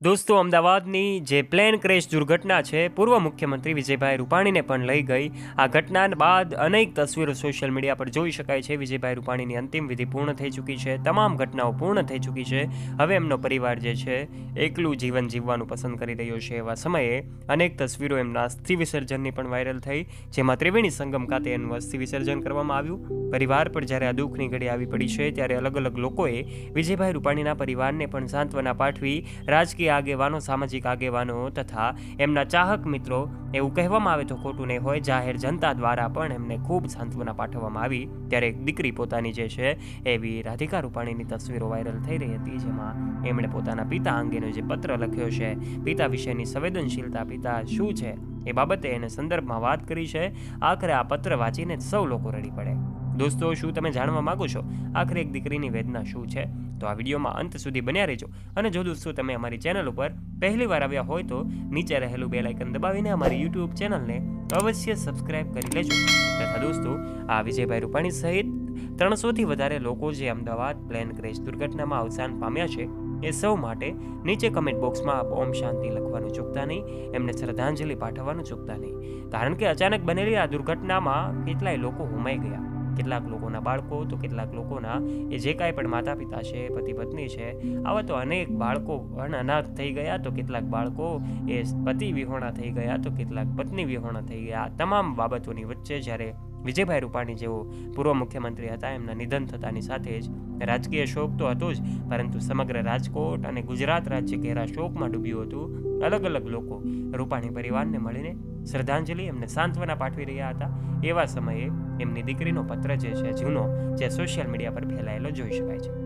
દોસ્તો, અમદાવાદની જે પ્લેન ક્રેશ દુર્ઘટના છે, પૂર્વ મુખ્યમંત્રી વિજયભાઈ રૂપાણીને પણ લઈ ગઈ. આ ઘટના બાદ અનેક તસવીરો સોશિયલ મીડિયા પર જોઈ શકાય છે. વિજયભાઈ રૂપાણીની અંતિમ વિધિ પૂર્ણ થઈ ચૂકી છે. તમામ ઘટનાઓ પૂર્ણ થઈ ચૂકી છે. હવે એમનો પરિવાર જે છે, એકલું જીવન જીવવાનું પસંદ કરી રહ્યો છે એવા સમયે અનેક તસવીરો એમના અસ્થિ વિસર્જનની પણ વાયરલ થઈ, જેમાં ત્રિવેણી સંગમ ખાતે એનું અસ્થિ વિસર્જન કરવામાં આવ્યું. પરિવાર પર જ્યારે આ દુઃખની ઘડી આવી પડી છે, ત્યારે અલગ અલગ લોકોએ વિજયભાઈ રૂપાણીના પરિવારને પણ સાંત્વના પાઠવી રાજકીય આગેવાનો, સામાજિક આગેવાનો તથા એમના ચાહક મિત્રો, એવું કહેવામાં આવે તો ખોટું નહીં હોય, જાહેર જનતા દ્વારા પણ એમને ખૂબ સાંત્વના પાઠવવામાં આવી. ત્યારે એક દીકરી પોતાની જે છે એવી રાધિકા રૂપાણીની તસવીરો વાયરલ થઈ રહી હતી, જેમાં એમણે પોતાના પિતા અંગેનો જે પત્ર લખ્યો છે, પિતા વિશેની સંવેદનશીલતા પિતા શું છે? એ બાબતે એને સંદર્ભમાં વાત કરી છે. આખરે આ પત્ર વાંચીને સૌ લોકો રડી પડે. દોસ્તો, શું તમે જાણવા માંગો છો? આખરે એક દીકરીની વેદના શું છે? તો આ વિડીયોમાં અંત સુધી બન્યા રહેજો અને જો દોસ્તો તમે અમારી ચેનલ ઉપર પહેલી વાર આવ્યા હોય તો નીચે રહેલું બે લાઇકન દબાવીને અમારી યુટ્યુબ ચેનલને અવશ્ય સબસ્ક્રાઇબ કરી લેજો. તથા દોસ્તો, આ વિજયભાઈ રૂપાણી સહિત ત્રણસોથી વધારે લોકો જે અમદાવાદ પ્લેન ક્રેશ દુર્ઘટનામાં અવસાન પામ્યા છે, એ સૌ માટે નીચે કમેન્ટ બોક્સમાં ઓમ શાંતિ લખવાનું ચૂકતા નહીં, એમને શ્રદ્ધાંજલિ પાઠવવાનું ચૂકતા નહીં. કારણ કે અચાનક બનેલી આ દુર્ઘટનામાં કેટલાય લોકો હોમાઈ ગયા. કેટલાક લોકોના બાળકો, તો કેટલાક લોકોના એ જે કાંઈ પણ માતા પિતા છે, પતિ પત્ની છે, આવા તો અનેક બાળકો પણ અનાથ થઈ ગયા, તો કેટલાક બાળકો એ પતિ વિહોણા થઈ ગયા, તો કેટલાક પત્ની વિહોણા થઈ ગયા. તમામ બાબતોની વચ્ચે જ્યારે વિજયભાઈ રૂપાણી જેઓ પૂર્વ મુખ્યમંત્રી હતા, એમના નિધન થતાની સાથે જ રાજકીય શોક તો હતો જ, પરંતુ સમગ્ર રાજકોટ અને ગુજરાત રાજ્ય ઘેરા શોકમાં ડૂબ્યું હતું અલગ અલગ લોકો. રૂપાણી પરિવારને મળીને શ્રદ્ધાંજલિ એમને સાંત્વના પાઠવી રહ્યા હતા. એવા સમયે એમની દીકરીનો પત્ર જે છે, જૂનો, જે સોશિયલ મીડિયા પર ફેલાયેલો જોઈ શકાય છે.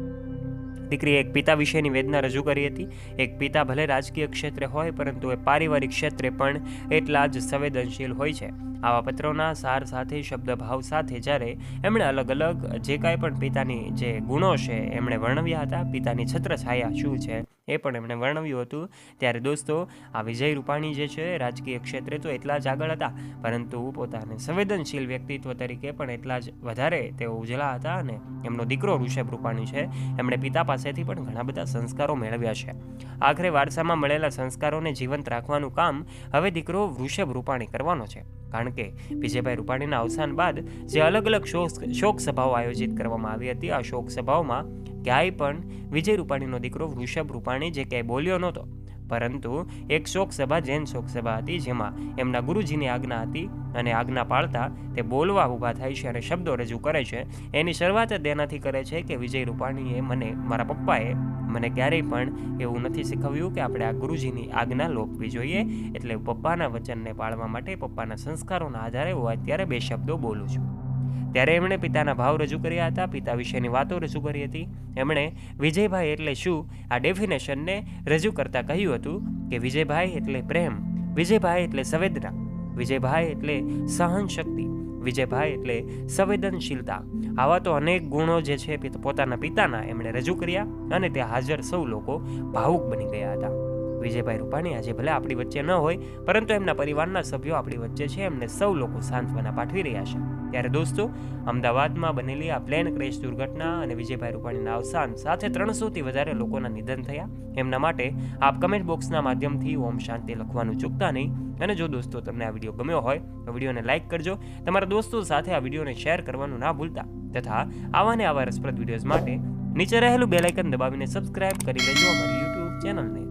દીકરીએ એક પિતા વિશેની વેદના રજૂ કરી હતી. એક પિતા ભલે રાજકીય ક્ષેત્રે હોય, પરંતુ એ પારિવારિક ક્ષેત્રે પણ એટલા જ સંવેદનશીલ હોય છે. આવા પત્રોના સાર સાથે, શબ્દભાવ સાથે જ્યારે એમણે અલગ અલગ જે કાંઈ પણ પિતાની જે ગુણો છે, એમણે વર્ણવ્યા હતા, પિતાની છત્રછાયા શું છે? એ પણ એમણે વર્ણવ્યું હતું. ત્યારે દોસ્તો, આ વિજય રૂપાણી જે છે, રાજકીય ક્ષેત્રે તો એટલા જ આગળ હતા. પરંતુ પોતાને સંવેદનશીલ વ્યક્તિત્વ તરીકે પણ એટલા જ વધારે તેઓ ઉજળા હતા અને એમનો દીકરો ઋષભ રૂપાણી છે. એમણે પિતા પાસેથી પણ ઘણા બધા સંસ્કારો મેળવ્યા છે. આખરે વારસામાં મળેલા સંસ્કારોને જીવંત રાખવાનું કામ હવે દીકરો વૃષભ રૂપાણી કરવાનો છે. કારણ કે વિજયભાઈ રૂપાણીના અવસાન બાદ જે અલગ અલગ શોક શોક સભાઓ આયોજિત કરવામાં આવી હતી, આ શોક સભાઓમાં ક્યાંય પણ વિજય રૂપાણીનો દીકરો વૃષભ રૂપાણી જે ક્યાંય બોલ્યો નહોતો. પરંતુ એક શોક સભા જૈન શોક સભા હતી જેમાં એમના ગુરુજીની આજ્ઞા હતી અને આજ્ઞા પાળતા તે બોલવા ઊભા થાય છે અને શબ્દો રજૂ કરે છે. એની શરૂઆત જ એનાથી કરે છે કે વિજય રૂપાણીએ મને, મારા પપ્પાએ મને ક્યારેય પણ એવું નથી શીખવ્યું કે આપણે આ ગુરુજીની આજ્ઞા લોપવી જોઈએ. એટલે પપ્પાના વચનને પાળવા માટે પપ્પાના સંસ્કારોના આધારે હું અત્યારે બે શબ્દો બોલું છું. ત્યારે એમણે પિતાના ભાવ રજૂ કર્યા હતા. પિતા વિશેની વાતો રજૂ કરી હતી. એમણે વિજયભાઈ એટલે શું? આ ડેફિનેશનને રજૂ કરતાં કહ્યું હતું કે વિજયભાઈ એટલે પ્રેમ, વિજયભાઈ એટલે સંવેદના, વિજયભાઈ એટલે સહનશક્તિ, વિજયભાઈ એટલે સંવેદનશીલતા. આવા તો અનેક ગુણો જે છે પોતાના પિતાના એમણે રજૂ કર્યા અને ત્યાં હાજર સૌ લોકો ભાવુક બની ગયા હતા. વિજયભાઈ રૂપાણી આજે ભલે આપણી વચ્ચે ન હોય, પરંતુ એમના પરિવારના સભ્યો આપણી વચ્ચે છે. એમને સૌ લોકો સાંત્વના પાઠવી રહ્યા છે. ત્યારે દોસ્તો, અમદાવાદમાં બનેલી આ પ્લેન ક્રેશ દુર્ઘટના અને વિજયભાઈ રૂપાણીના અવસાન સાથે ત્રણસોથી વધારે લોકોના નિધન થયા. એમના માટે આપ કમેન્ટ બોક્સના માધ્યમથી ઓમ શાંતિ લખવાનું ચૂકતા નહીં. અને જો દોસ્તો તમને આ વીડિયો ગમ્યો હોય, તો વિડીયોને લાઇક કરજો. તમારા દોસ્તો સાથે આ વિડીયોને શેર કરવાનું ના ભૂલતા. તથા આવા ને આવા રસપ્રદ વિડીયોઝ માટે નીચે રહેલું બેલાઇકન દબાવીને સબસ્ક્રાઇબ કરી લેજો અમારી યુટ્યુબ ચેનલને